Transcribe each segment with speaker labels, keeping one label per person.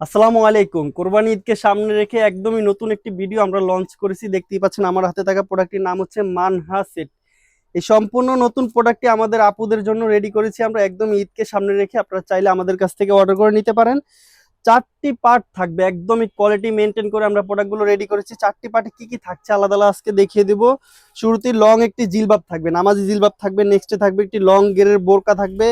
Speaker 1: আসসালামু আলাইকুম। কোরবানি ঈদকে সামনে রেখে একদমই নতুন একটি ভিডিও আমরা লঞ্চ করেছি। দেখতেই পাচ্ছেন আমার হাতে থাকা প্রোডাক্টটির নাম হচ্ছে মানহা সেট এই সম্পূর্ণ নতুন প্রোডাক্টটি আমাদের আপুদের জন্য রেডি করেছি। আমরা একদম ঈদকে সামনে রেখে আপনারা চাইলে আমাদের কাছ থেকে অর্ডার করে নিতে পারেন। চারটি পার্ট থাকবে, একদমই কোয়ালিটি মেনটেন করে আমরা প্রোডাক্টগুলো রেডি করেছি। চারটি পার্টে কি কি থাকছে আলাদা আলাদা আজকে দেখিয়ে দেব। শুরুতেই লং একটি জিলবাব থাকবে, নামাজি জিলবাব থাকবে নেক্সটে থাকবে একটি লং গেরের বোরকা থাকবে,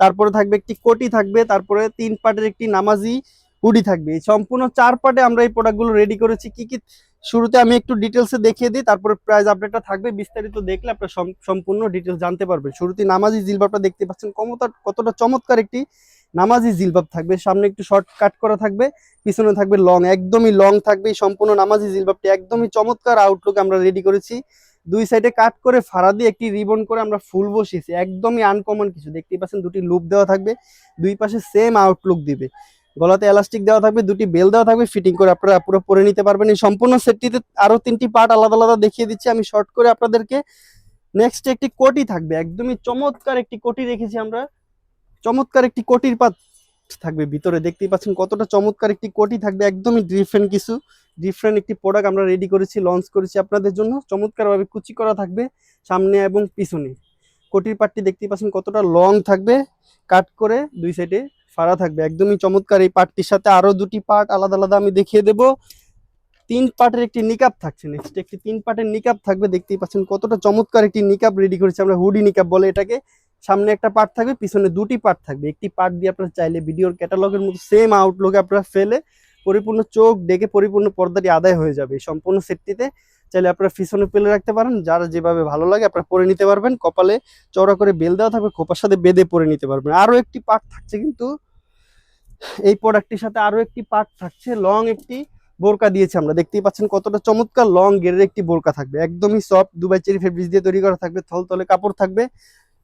Speaker 1: তারপরে থাকবে একটি কোটি থাকবে, তারপরে তিন পার্টের একটি নামাজি হুডি থাকবে। এই সম্পূর্ণ চার পার্টে আমরা এই প্রোডাক্টগুলো রেডি করেছি। কি কি শুরুতে আমি একটু ডিটেলসে দেখিয়ে দিই, তারপরে প্রাইস আপডেটটা থাকবে। বিস্তারিত দেখলে আপনার সম্পূর্ণ ডিটেলস জানতে পারবেন। শুরুতে নামাজি জিলবাবটা দেখতে পাচ্ছেন, কমতা কতটা চমৎকার একটি নামাজি জিলবাব থাকবে। সামনে একটু শর্ট কাট করা থাকবে, পিছনে থাকবে লং একদমই লং থাকবে। এই সম্পূর্ণ নামাজি জিলবাবটি একদমই চমৎকার আউটলুক আমরা রেডি করেছি। দুই সাইডে কাট করে ফাড়া দিয়ে একটি রিবন করে আমরা ফুল বসিয়েছি। একদমই আনকমন কিছু। দেখতেই পাচ্ছেন, দুটি লুপ দেওয়া থাকবে। দুই পাশে সেম আউটলুক দিবে। গলাতে এলাস্টিক দেওয়া থাকবে, দুটি বেল দেওয়া থাকবে ফিটিং করে আপনারা পুরো পরে নিতে পারবেন। এই সম্পূর্ণ সেটটিতে আরও তিনটি পার্ট আলাদা আলাদা দেখিয়ে দিচ্ছি। আমি শর্ট করে আপনাদেরকে নেক্সট একটি কোটি থাকবে। একদমই চমৎকার একটি কোটি রেখেছি আমরা। চমৎকার একটি কোটির পাত থাকবে ভিতরে। দেখতেই পাচ্ছেন কতটা চমৎকার একটি কোটি থাকবে। একদমই ডিফারেন্ট কিছু। ডিফারেন্ট একটি প্রোডাক্ট আমরা রেডি করেছি লঞ্চ করেছি আপনাদের জন্য। চমৎকারভাবে কুচি করা থাকবে সামনে এবং পিছনে। কোটির পাটটি দেখতেই পাচ্ছেন কতটা লং থাকবে। কাট করে দুই সাইডে ফাড়া থাকবে। একদমই চমৎকার এই পার্টটির সাথে আরও দুটি পার্ট আলাদা আলাদা আমি দেখিয়ে দেব। তিন পার্টের একটি নিকাপ থাকছে নেক্সট একটি তিন পার্টের নিকাপ থাকবে, দেখতেই পাচ্ছেন কতটা চমৎকার একটি নিকাপ রেডি করেছি আমরা হুডি নিকাপ বলে এটাকে। সামনে একটা পার্ট থাকবে, পিছনে দুটি পার্ট থাকবে। একটি পার্ট দিয়ে আপনারা চাইলে ভিডিওর ক্যাটালগের মতো সেম আউটলুকে আপনারা ফেলে পরিপূর্ণ চোখ ডেকে পরিপূর্ণ পর্দাটি আদায় হয়ে যাবে সম্পূর্ণ সেটটিতে চাইলে আপনারা পিছনে পেলে রাখতে পারেন। যার যেভাবে ভালো লাগে আপনারা পরে নিতে পারবেন। কপালে চওড়া করে বেল দেওয়া থাকবে, খোপার সাথে বেঁধে পরে নিতে পারবেন। আরও একটি পার্ট থাকছে কিন্তু, এই প্রোডাক্টটির সাথে আরও একটি পার্ট থাকছে। লং একটি বোরকা দিয়েছে আমরা। দেখতেই পাচ্ছেন কতটা চমৎকার লং গেরের একটি বোরকা থাকবে। একদমই সফট দুবাই চেরি ফেব্রিক দিয়ে তৈরি করা থাকবে থলতলে কাপড় থাকবে।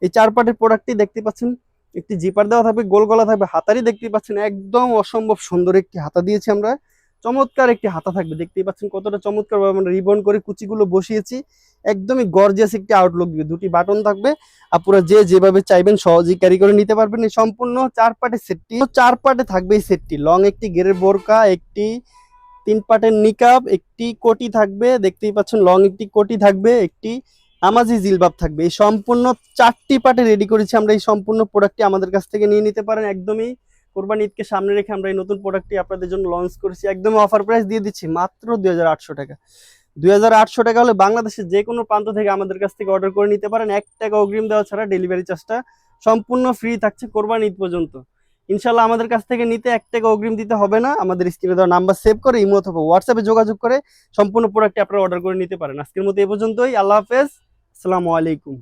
Speaker 1: এই চার পার্টের প্রোডাক্টটি দেখতে পাচ্ছেন, একটি জিপার দেওয়া থাকবে, গোল গলা থাকবে হাতারি দেখতে পাচ্ছেন, একদম অসম্ভব সুন্দর একটি হাতা দিয়েছি আমরা। চমৎকার একটি হাতা থাকবে। দেখতেই পাচ্ছেন কতটা চমৎকার ভাবে আমরা রিবন করে কুচিগুলো বসিয়েছি। একদমই গর্জিয়াস একটি আউটলুক দিবে। দুটি বাটন থাকবে আপনারা যে যেভাবে চাইবেন সহজেই ক্যারি করে নিতে পারবেন। এই সম্পূর্ণ চার পার্টের সেটটি চার পার্টে থাকবে এই সেটটি লং একটি গেরের বোরকা, একটি তিন পার্টের নিকাব একটি কোটি থাকবে। দেখতেই পাচ্ছেন লং একটি কোটি থাকবে, একটি নামাজি জিলবাব থাকবে। এই সম্পূর্ণ চারটি পার্টে রেডি করেছি আমরা। এই সম্পূর্ণ প্রোডাক্টটি আমাদের কাছ থেকে নিয়ে নিতে পারেন। একদমই কোরবানি ঈদকে সামনে রেখে আমরা এই নতুন প্রোডাক্টটি আপনাদের জন্য লঞ্চ করেছি। একদম অফার প্রাইস দিয়ে দিচ্ছি মাত্র দু হাজার আটশো টাকা। দু হাজার আটশো টাকা হলে বাংলাদেশের যে কোনো প্রান্ত থেকে আমাদের কাছ থেকে অর্ডার করে নিতে পারেন। এক টাকা অগ্রিম দেওয়া ছাড়া ডেলিভারি চার্জটা সম্পূর্ণ ফ্রি থাকছে কোরবানি ঈদ পর্যন্ত। ইনশাল্লাহ আমাদের কাছ থেকে নিতে এক টাকা অগ্রিম দিতে হবে না। আমাদের স্ক্রিনে দেওয়া নাম্বার সেভ করে, ইমো অথবা হোয়াটসঅ্যাপে যোগাযোগ করে সম্পূর্ণ প্রোডাক্টটি আপনারা অর্ডার করে নিতে পারেন। আজকের মতো এ পর্যন্তই। আল্লাহ হাফেজ। আসসালামু আলাইকুম।